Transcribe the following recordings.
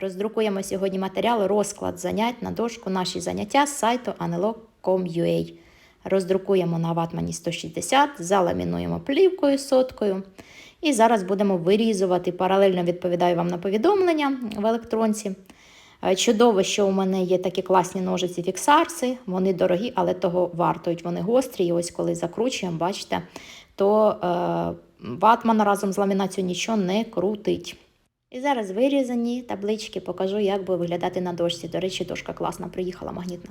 Роздрукуємо сьогодні матеріал розклад занять на дошку наші заняття з сайту anelog.com.ua. Роздрукуємо на ватмані 160, заламінуємо плівкою соткою. І зараз будемо вирізувати. Паралельно відповідаю вам на повідомлення в електронці. Е, Чудово, що у мене є такі класні ножиці фіксарси. Вони дорогі, але того вартують. Вони гострі. І ось коли закручуємо, бачите, то е, ватман разом з ламінацією нічого не крутить. І зараз вирізані таблички покажу, як буде виглядати на дошці. До речі, дошка класна, приїхала магнітна.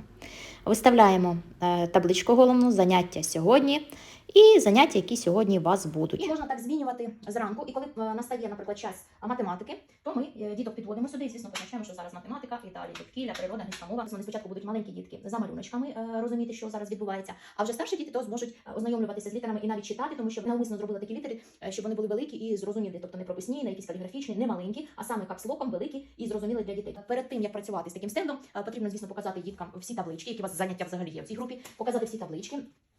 Виставляємо е, табличку головну, заняття сьогодні і заняття, які сьогодні у вас будуть. І можна так змінювати зранку. І коли е, настає, наприклад, час математики, то ми е, діток підводимо сюди. І, звісно, позначаємо, що зараз математика і далі довкілля, природа, англійська мова. Вони спочатку будуть маленькі дітки за малюночками е, розуміти, що зараз відбувається. А вже старші діти то зможуть ознайомлюватися з літерами і навіть читати, тому що навмисно зробили такі літери, щоб вони були великі і зрозумілі, тобто не прописні, не якісь каліграфічні, не маленькі, а саме капслоком великі і зрозуміли для дітей. Перед тим як працювати з таким стендом, потрібно, звісно, показати діткам всі таблички, які у вас заняття взагалі є в цій групі, показати всі таблички.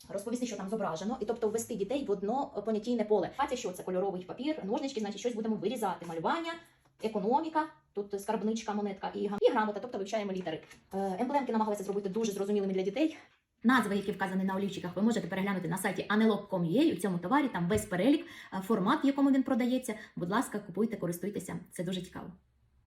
Розповісти, що там зображено, і тобто ввести дітей в одно понятійне поле. А що це кольоровий папір, ножнички, значить щось будемо вирізати. Малювання, економіка, тут скарбничка, монетка і, і грамота, тобто вивчаємо літери. Е, емблемки намагалися зробити дуже зрозумілими для дітей. Назви, які вказані на олівчиках, ви можете переглянути на сайті anelog.com.ua. У цьому товарі там весь перелік, е, формат, в якому він продається. Будь ласка, купуйте, користуйтеся. Це дуже цікаво.